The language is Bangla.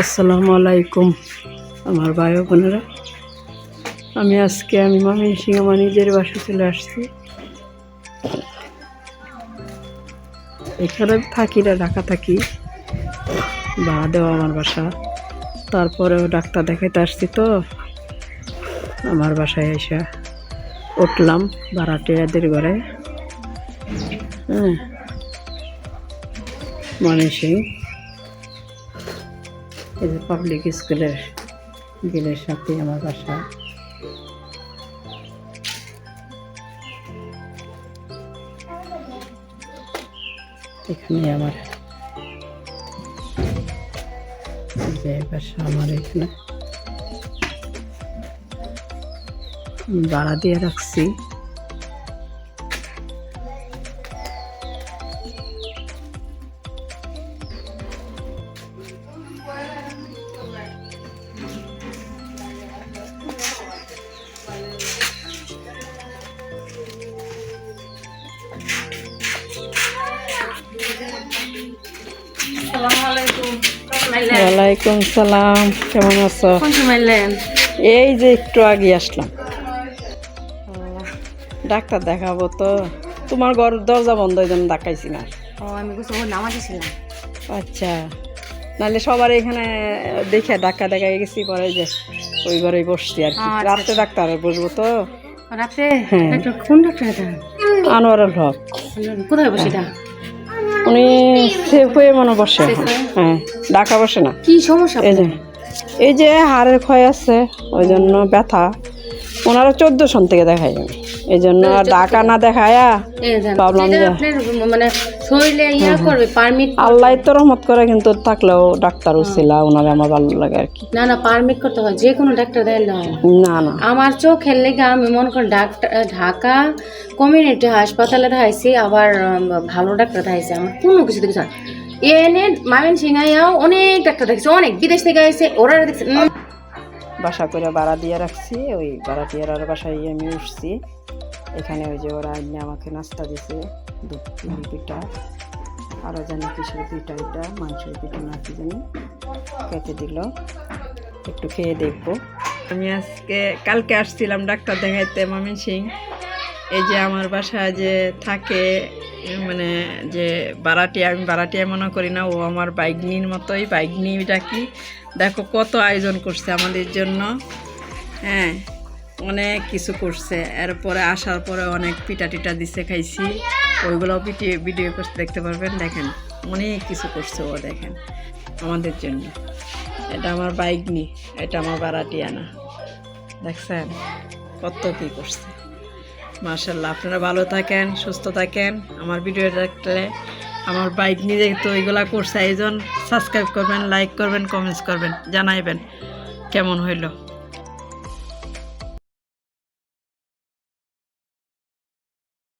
আসসালামু আলাইকুম, আমার ভাই বোনেরা। আমি আজকে, আমি মামি সিং আমার নিজের বাসা চলে আসছি। এখানে থাকি না, ঢাকা থাকি। বা দেওয়া আমার বাসা। তারপরেও ডাক্তার দেখাইতে আসছি তো। আমার বাসায় এসে উঠলাম ভাড়াটিয়াদের ঘরে। হ্যাঁ মনে সিং এই যে পাবলিক স্কুলের গেলের সাথে আমার বাসা। এখানে আমার যে বাসা আমার এখানে। ভাড়া দিয়ে রাখছি। ওয়ালাইকুম সালাম কেমন আছো? এই যে একটু আগে আসলাম। ডাক্তার দেখাবো তো। তোমার ঘর দরজা বন্ধ জন্য দেখাইছি না। আচ্ছা নাহলে সবার এখানে দেখে ডাক্তার দেখা গেছি পরে যে ওই ঘরে বসছি আর কি। আচ্ছা, রাত্রে ডাক্তার বসবো তো। রাতে হ্যাঁ। একটা কোন ডাক্তার আনোয়ারুল হক। কোথায় বসে উনি সেফ হয়ে মনে বসে। হ্যাঁ? ডাকা বসে না। কি সমস্যা? এই যে এই যে হাড়ের ক্ষয় আছে ওই জন্য ব্যথা। ওনারা চোদ্দ সন থেকে দেখাই আমি। এই জন্য আর ডাকা না দেখায়া ভাবলাম যে- মানে শরীরে ইয়া করবে পারমিট আল্লাহ তো রহমত করে কিন্তু থাকলেও ডাক্তার ছিল ওনারে আমার ভালো লাগে আর কি। না না পারমিট করতে হয় যে কোনো ডাক্তার দেয় না। হয় না। না। আমার চোখের লেগে আমি মনে করি ডাক্তার ঢাকা কমিউনিটি হাসপাতালে দেখাইছি আবার ভালো ডাক্তার দেখাইছি আমার কোনো কিছু দেখছি এনে মামিন সিংহাইয়াও অনেক ডাক্তার দেখছে অনেক। বিদেশ থেকে এসে ওরা দেখছি বাসা করে বাড়া দিয়ে রাখছি, ওই বাড়া দিয়ে আর বাসায় আমি উঠছি। এখানে ওই যে ওরা এমনি আমাকে নাস্তা দিছে, দুধ পিঠা আরও জানি কিসের পিঠা এটা, মাংসের পিঠা না কি জানি। কেটে দিল। একটু খেয়ে দেখব। আমি আজকে, কালকে আসছিলাম ডাক্তার দেখাইতে, মামিন সিং। এই যে আমার বাসায় যে থাকে মানে যে বারাটিয়া, আমি বারাটিয়া মনে করি না, ও আমার বাইকনির মতোই। বাইকনি ডাকি দেখো কত আয়োজন করছে আমাদের জন্য। হ্যাঁ অনেক কিছু করছে। এরপরে আসার পরে অনেক পিঠা টিটা দিছে, খাইছি। ওইগুলো ভিডিও করতে দেখতে পারবেন। দেখেন, অনেক কিছু করছে ও, দেখেন, আমাদের জন্য। এটা আমার বাইকনি এটা আমার বারাটিয়া বারাটিয়ানা দেখছেন কত কী করছে। মার্শাল্লাহ আপনারা ভালো থাকেন, সুস্থ থাকেন। আমার ভিডিও দেখলে আমার বাইক নিজে তো এগুলা করছে, এই জন্য সাবস্ক্রাইব করবেন লাইক করবেন কমেন্টস করবেন, জানাইবেন। কেমন হইল?